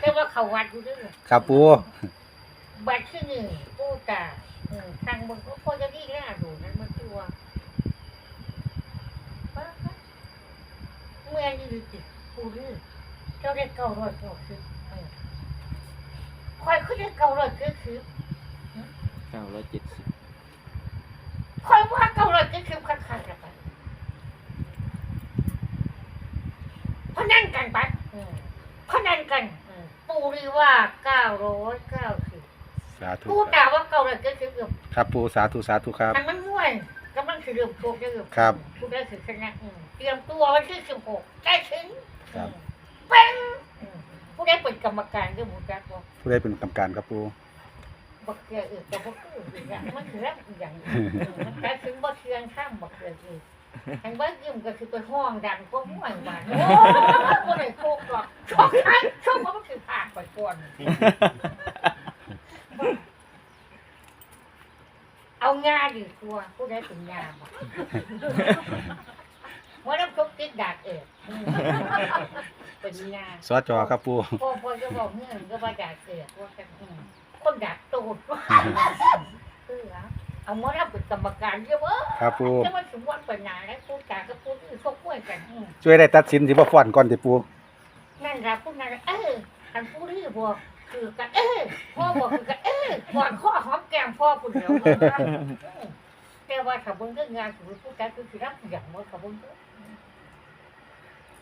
แต่ว่าเขาวัดอยู่เด้วยครับปูบัตรที่หนึ่งปูตาเออทางบนก็พอจะดีหน้าดูนั้นมันตัวป้าคะเมื่อยืนติดปูรื้อเจ้าได้เก้าร้อยเก้าสิบเออคอยขึ้นได้เก้าร้อยเก้าสิบเก้าร้อยเจ็ดสิบคอยว่าเก้าร้อยเก้าสิบคันคันกัน ไปพนันกันไปเออพนันกันเออปูรีว่าเก้าร้อยเก้าสิบสาธุปูตาว่าเก้าร้อยเก้าสิบอยู่ครับปูสาธุสาธุครับมันมันม่วนกำลังสืบโชคได้อยู่ครับผู้ได้สืบชนะอืมเตรียมตัววันที่สิบหกได้ถึงครับเป็นอืมผู้ได้เป็นกรรมการด้วยหมูจักบอกผู้ใดเป็นกรรมการครับปูบักเกลืออื่นแต่บักเกลืออื่นอย่างมันคือแรกอย่างนี้มันได้ถึงบักเกลือข้ามบักเกลือ อื่นทางบ้านยิ่มก็คือไปห้องดังก็ม่วนบ้านโอ้ก็ได้โคกหรอกชอบใครชอบเพราะมันคือผ่านไปก่อนเอางาดีกว่าผู้ได้เป็นงาบอกว่าน้ำซุปติดดากเอกอืมเป็นงาสอจอครับปูพ่อพ่อจะบอกเงื่อนก็ว่าดากเอกว่ากันอืมคนดากตูดว่าเออ เอามารับเป็นกรรมการเยอะเว้ยครับปูจะมาถึงวันปัญญาแล้วพูดจากับพูดที่ชกมวยกันอืมช่วยได้ตัดสินสิบ่ฟ้อนก่อนติปูนั่นรับพูดนั่นเอออันพูดที่บอกคือกันเออพ่อบอกคือกันเออก่อนข้อหอมแก้มพ่อคุณเดียวว่าอืมแต่ว่าถ้าเบิ่งเรื่องงานสมมติพูดกันคือสิรับอย่างว่าถ้าเบิ่งเรื่อง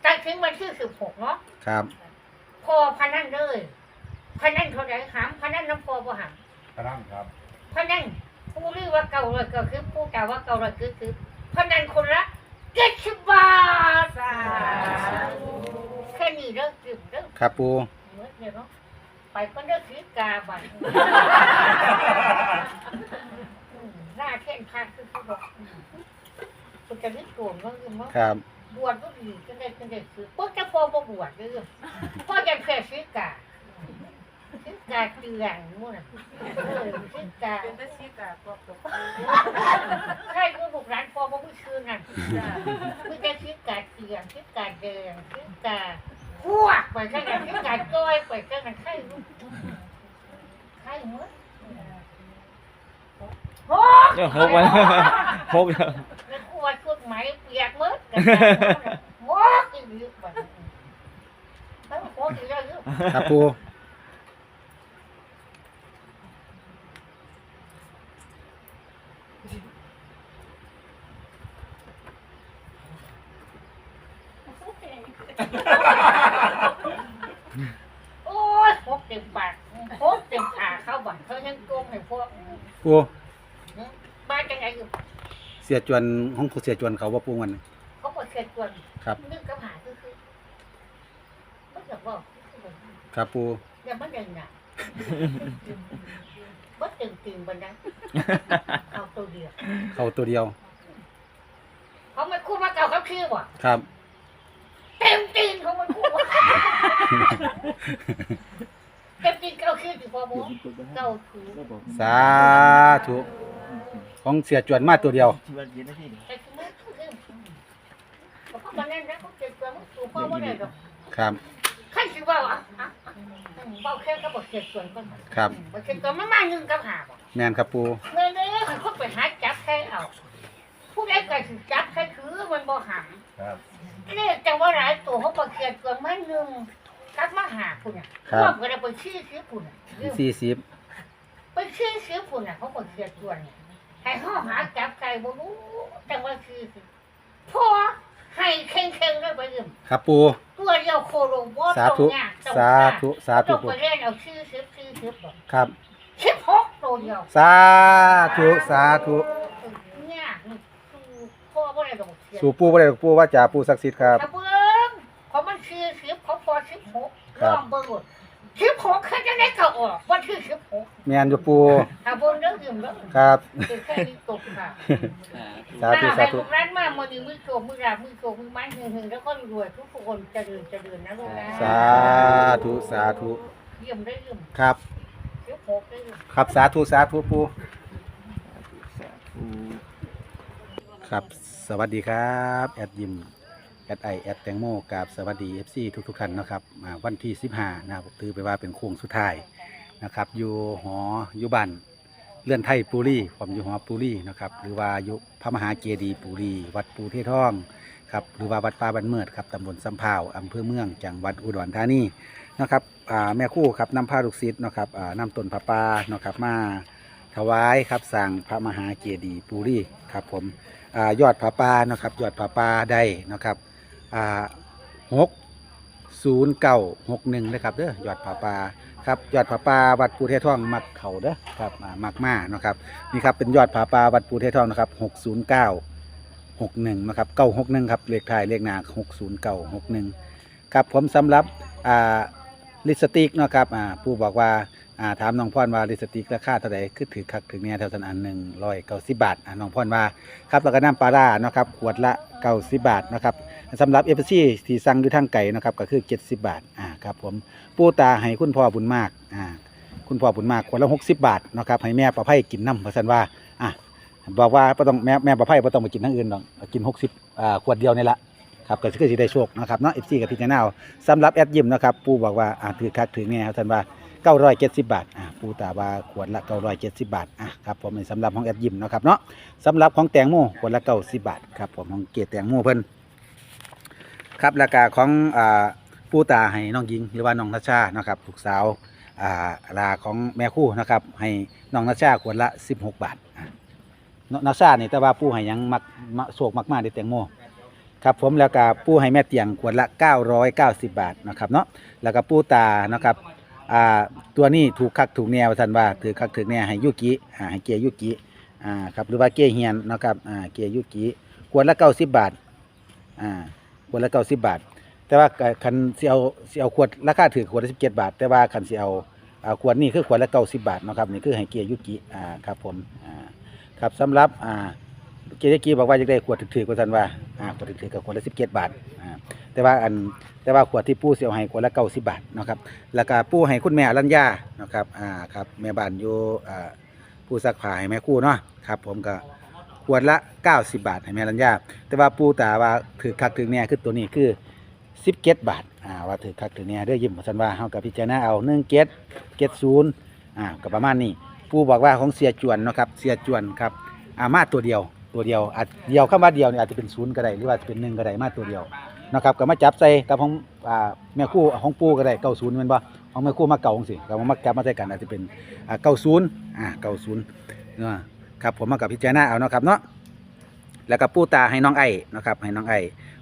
แต่ถึงวันที่สิบหกเนาะ ครับพอพนันเลยพนันเขาได้หามพนันน้ำพอบ่หามพนันครับพนัน ผู้เรียกว่าเก่าเลยก็คือผู้กล่าวว่าเก่าเลยคือคือพนันคนละเจ็ดสิบบาทแค่นี้เลิกดื่มเลิกครับปูเมื่อเดียวเนาะไปก็เลิกถือกาบันอืมหน้าแข้งพาคือเขาบอกอืมคุณจะนึกโกงก็คือมั้งครับบวชก็ดีก็ได้ก็ได้คือพวกเจ้าพ่อบ่บวชเด้อพ่อยังแค่ซื้อกาซื้อกาเตือนนู่นน่ะเออซื้อกาเป็นตาชีกะปอกตกใครก็ลูกร้านพ่อบ่มีชื่อนั่นมีแต่ซื้อกาเตือนซื้อกาแดงซื้อกาพวกไปซะกันซื้อกาจ้อยไปซะกันใครรู้ใครหมดโอ้เดี๋ยวหกวันหกแล้วแล้วขวดชุดไหมเปียกหมดกันหมดอีกเยอะไปแล้วโคตรเยอะ ครับปู โอ้ยพกเต็มปากพกเต็มขาเข้าบ่อนเขา ยังโกงให้พวกปูบ้านจังไงอยู่เสียจวนห้องเสียจวนเขาว่าปูมันเขาบอกเกิดกวนครับ นึกกับหาคือคือไม่อยากบอกครับปูอย่ามาเดินน่ะบ่ตึงตึงบันนั้นเอาตัวเดียวเขาตัวเดียวเขาไม่คู่มาเก่าเขาชื่อว่ะครับ เต็มตีนเขาไม่คู่ว่ะ เต็มตีนเขาชื่อสิพ่อโมเก่าถูสาธุของเสียจวนมาตัวเดียวที่วันเย็นนะพี่แต่คือไม่คู่คือเขาก็มาแน่นนะเขาเกิดกวนมันถูกพ่อว่าได้หรอกครับใครสิว่าอะอะเบาแค่ก็บอกเกิดกวนก่อนครับ บอกเกิดกวนมามาหนึ่งกับหาบ่แมนครับปูเมื่อนี้เขาไปหาจับใครเอาผู้ใดก็ถือจับใครคือมันบ่หามครับนี่แต่ว่าหลายตัวเขาบอกเกิดกวนมาหนึ่ง กับมาหาคุณอะรวมกันแล้วไปชื่อชื่อคุณอะสี่สิบไปชื่อชื่อคุณอะเขาบอกเกิดกวนเนี่ยให้ห้อหาจับใครบ่รู้แต่ว่าชื่อสิพอให้เข่งเข่งๆเลยไปยืมครับปูตัวเดียวโคโลบ่สาตรธุงยากตรงสายากธุ สาธุต้องปูไปเล่นเอาชื่อชื่อชื่อชื่อบอกครับ สิบหกตัวเดียว สาธุ สาธุ เนี่ยนี่คือพ่อบ่ได้ดอกเสียสู่ปูบ่ได้ดอกปูว่าจ่าปูศักดิ์สิทธิ์ครับ ถ้าเลบองเบิ้งหมดสิบหกเขาจะได้เข้าออกวันที่สิบหกแมนอยู่ปูถ้าเบิ้งเรื่องอื่นแล้วครับ คือแค่นี้ตกค่ะสาธุถ้าสาให้ธุพวกร้านมามือนี้มือโกมือราบมือโกมือไม้หึงหึงแล้วก็รวยทุกคนเจริญเจริญนะลูกนะสาธุสาธุ เยี่ยมได้เยี่ยมครับสิบหกได้เยี่ยมครับสาธุสาธุปูครับ สวัสดีครับ แอดยิม อดไอแอดแตงโมกับสวัสดี FC ทุกทุกๆท่านนะครับมาวันที่15นะครับถือไปว่าเป็นโค้งสุดท้ายนะครับอยู่หออยู่บ้านเลื่อนไทยปูรีผมอยู่หอปูรีนะครับหรือว่าอยู่พระมหาเจดีย์ปูรี วัดปูเททองครับหรือว่าวัดป่าบันเมิดครับตำบลสำเภาอำเภอเมืองจังหวัดอุดรธานีนะครับอ่าแม่คู่ครับนำพาลูกศิษย์นะครับอ่านำต้นพระปานะครับมาถวายครับสั่งพระมหาเจดีย์ปูรีครับผมอายอดพระปานะครับยอดพระปาได้นะครับ อ่าหกศูนย์เก้าหกหนึ่งเลยครับเด้อยอดผาปลาครับยอดผาปลาวัดปูเทท่องมักเขาเด้อครับอ่ามักมาเนาะครับนี่ครับเป็นยอดผาปลาวัดปูเทท่องนะครับหกศูนย์เก้าหกหนึ่งนะครับเก้าหกหนึ่งครับเลขท้ายเลขหน้าหกศูนย์เก้าหกหนึ่งครับผมสำหรับอ่าลิปสติกเนาะครับอ่าผู้บอกว่าอ่าถามน้องพรว่าลิปสติกราคาเท่าไหร่คือถือคักถึงเนี่ยเท่าสันอันหนึ่งร้อยเก้าสิบบาทอ่าน้องพรว่าครับแล้วก็น้ำปลาร่าเนาะครับขวดละเก้าสิบบาทนะครับ สำหรับเอฟซีที่สั่งอยู่ทางไก่นะครับก็คือ70บาทอ่าครับผมปูตาให้คุณพ่อบุญมากอ่าคุณพ่อบุญมากคนละ60บาทนะครับให้แม่ประไพกินน้ำเพราะฉันว่าอะบอกว่าบ่ต้องแม่แม่ประไพบ่ต้องไปกินทั้งอื่นหรอกกิน60อ่าขวดเดียวนี่ละครับก็คือสิได้โชคนะครับเนาะเอฟซีกับพี่เจ้าหน้าสำหรับแอดยิมนะครับปูบอกว่าอ่าถือคักถือเนี่ยครับท่านว่า970บาทอ่าปูตาว่าขวดละ970บาทอะครับผมสำหรับของแอดยิมนะครับเนาะสำหรับของแตงโมขวดละ90บาทครับผมของเกศแตงโมเพิ่น ครับราคาของอ่าผู้ตาให้น้องหญิงหรือว่าน้องนัชชานะครับลูกสาวอ่าลาของแม่คู่นะครับให้น้องนัชชาขวดละ 16 บาทอะนนัชชานี่แต่ว่าผู้ให้ยังมักมะโศกมากๆได้แตงโมครับผมแล้วก็ผู้ให้แม่เตียงขวดละ 990 บาทนะครับเนาะแล้วก็ผู้ตานะครับอ่าตัวนี้ถูกคักถูกแนวท่านว่าถือคักถือแนวให้ยุกิอ่าให้เกียร์ยุกิอ่าครับหรือว่าเกียร์เฮียนนะครับอ่าเกียร์ยุกิขวดละ 90 บาทอ่า ขวดละเก้าสิบบาท แต่ว่าคันสิเอาสิเอาขวดราคาถือขวดละสิบเจ็ดบาท แต่ว่าคันสิเอาเอาขวดนี้คือขวดละเก้าสิบบาทนะครับนี่คือไฮเกียยุกิอ่าครับผมอ่าครับสำหรับอ่าเกียยุกิบอกว่าจะได้ขวดถือๆกว่าทันว่าอ่าขวดถือๆกับขวดละสิบเจ็ดบาทอ่าแต่ว่าอันแต่ว่าขวดที่ปู่สิเอาให้ขวดละเก้าสิบบาทนะครับแล้วก็ปู่ให้คุณแม่อรัญญานะครับอ่าครับแม่บ้านอยู่อ่าผู้ซักผ้าให้แม่คู่เนาะครับผมก็ วดละ 90 บาทให้แม่รัญญาแต่ว่าปูตาว่าถือคักถือเนี่ยคือตัวนี้คือสิบเกตบาทอ่าว่าถือคักถือเนี่ยเด้อยิ้มสันว่าเฮากับพิจารณาเอาหนึ่งเกตเกตศูนย์อ่าก็ประมาณนี้ปูบอกว่าของเสียจวนเนาะครับเสียจวนครับอ่ามาตัวเดียวตัวเดียวอาจเดียวเข้ามาเดียวเนี่ยอาจจะเป็นศูนย์ก็ได้หรือว่าจะเป็นหนึ่งก็ได้มาตัวเดียวนะครับก็มาจับใส่กับของอ่าแม่คู่ของปูก็ได้เก้าศูนย์มันบ่ของแม่คู่มาเก่าของสิก็มาจับมาใส่กันอาจจะเป็นอ่าเก้าศูนย์อ่าเก้าศูนย์เนาะ ครับผมมากับพิจารณาเอาเนาะครับเนาะแล้วก็ปู่ตาให้น้องไอ้นะครับให้น้องไอ้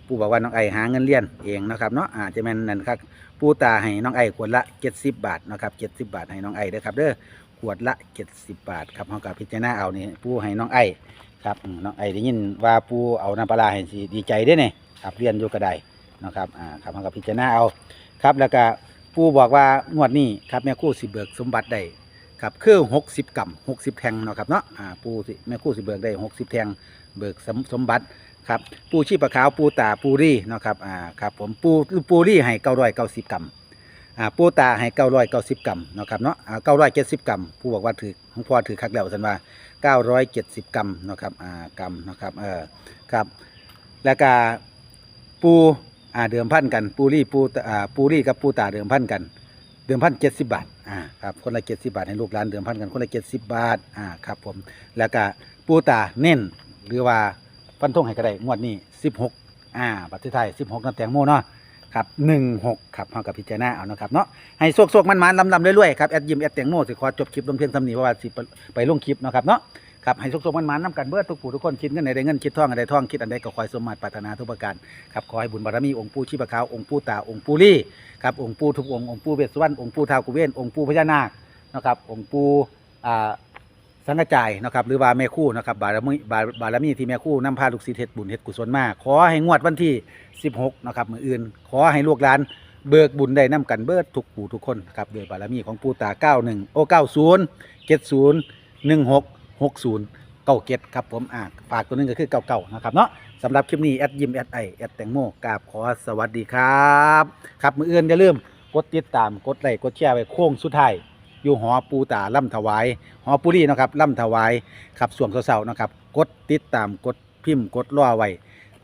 ปู่บอกว่าน้องไอ้หาเงินเรียนเองนะครับเนาะอาจจะแม่นนั่นครับปู่ตาให้น้องไอ้ขวดละ 70 บาทนะครับ70 บาทให้น้องไอ้เด้อครับเด้อขวดละ 70 บาทครับเฮากับพิจารณาเอานี่ปู่ให้น้องไอ้ครับน้องไอ้ได้ยินว่าปู่เอาน้ำปลาให้สิดีใจเด้อเนี่ยครับเรียนอยู่ก็ได้นะครับอ่าครับเฮากับพิจารณาเอาครับแล้วก็ปู่บอกว่างวดนี้ครับแม่คู่สิเบิกสมบัติได้ ครับคือ60กรัม60แทงเนาะครับเนาะอ่าปูสิแม่คู่สิเบิกได้60แทงเบิกสมสมบัติครับปูชีพขาวปูตาปูรี่เนาะครับอ่าครับผมปูปูรี่ให้เก้าร้อยเก้าสิบกรัมอ่าปูตาให้เก้าร้อยเก้าสิบกรัมเนาะครับเนาะอ่าเก้าร้อยเจ็ดสิบกรัมผู้บอกว่าถือของพ่อถือคักแล้วสันว่าเก้าร้อยเจ็ดสิบกรัมเนาะครับอ่ากรัมเนาะครับเออครับแล้วก็ปูอ่าเดิมพันกันปูรี่ปูอ่าปูรี่กับปูตาเดิมพันกัน เดิมพันเจ็ดสิบบาท อ่าครับคนละเจ็ดสิบาทให้ลูกหลานเดิมพันกันคนละเจ็ดสิบบาทอ่าครับผมแล้วก็ปูตาเน้นหรือว่าฟันธงให้ก็ได้งวดนี้16อ่าบัตรไทยสิบหกนแตงโมเนาะครับหนึ่งหกครับเฮากับพิจารณาเอานะครับเนาะให้โซกๆมันๆลำๆรวยๆครับแอดยิมแอดแตงโมสิขอจบคลิปลงเพียงเท่านี้เพราะว่าสิไปไปลงคลิปเนาะครับเนาะ ครับให้โชคๆมันๆนํกันเบิดทุกผู้ทุกคนคิดเงินใดได้เงินคิดท่องใดท่องคิดอันใดก็ขอให้สมมาตรปรารถนาทุกประการครับขอให้บุญบารมีองค์ปู่ชีพขาวองค์ปู่ตาองค์ปู่ลี่ครับองค์ปู่ทุกองค์องค์ปู่เวสสุวรรณองค์ปู่ท้าวกุเวนองค์ปู่พญานาคนะครับองค์ปู่อ่าสังกะจายนะครับหรือว่าแม่คู่นะครับบารมีบารบารมีที่แม่คู่นำพาลูกศิษย์เฮ็ดบุญเฮ็ดกุศลมาขอให้งวดวันที่ 16นะครับมืออื่น ขอให้ลูกหลานเบิกบุญได้นํกันเบิดทุกผู้ทุกคนครับด้วยบารมีของปู่ตา91โอ90 70 16 60 97ครับผมอ่าฝากตัวนึงก็คือเก่าๆนะครับเนาะสำหรับคลิปนี้แอดยิมแอดไอแอดแตงโมกราบขอสวัสดีครับครับมื้ออื่นอย่าลืมกดติดตามกดไลค์กดแชร์ไว้โค้งสุดท้ายอยู่หอปูตาล่ำถวาย หอปุรีนะครับล่ำถวายครับส่วงเสาๆนะครับ กดติดตามกดพิมพ์กดล่อไว้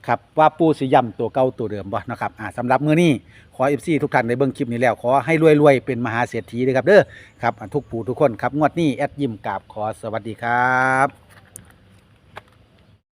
ครับว่าปูสิย่ำตัวเก่าตัวเดิมบ่นะครับอ่าสำหรับมื้อนี้ขอเอฟซีทุกท่านในเบื้องคลิปนี้แล้ว ขอให้รวยๆเป็นมหาเศรษฐีเลยครับเด้อครับทุกผู้ทุกคนครับงวดนี้แอดยิมกราบขอสวัสดีครับ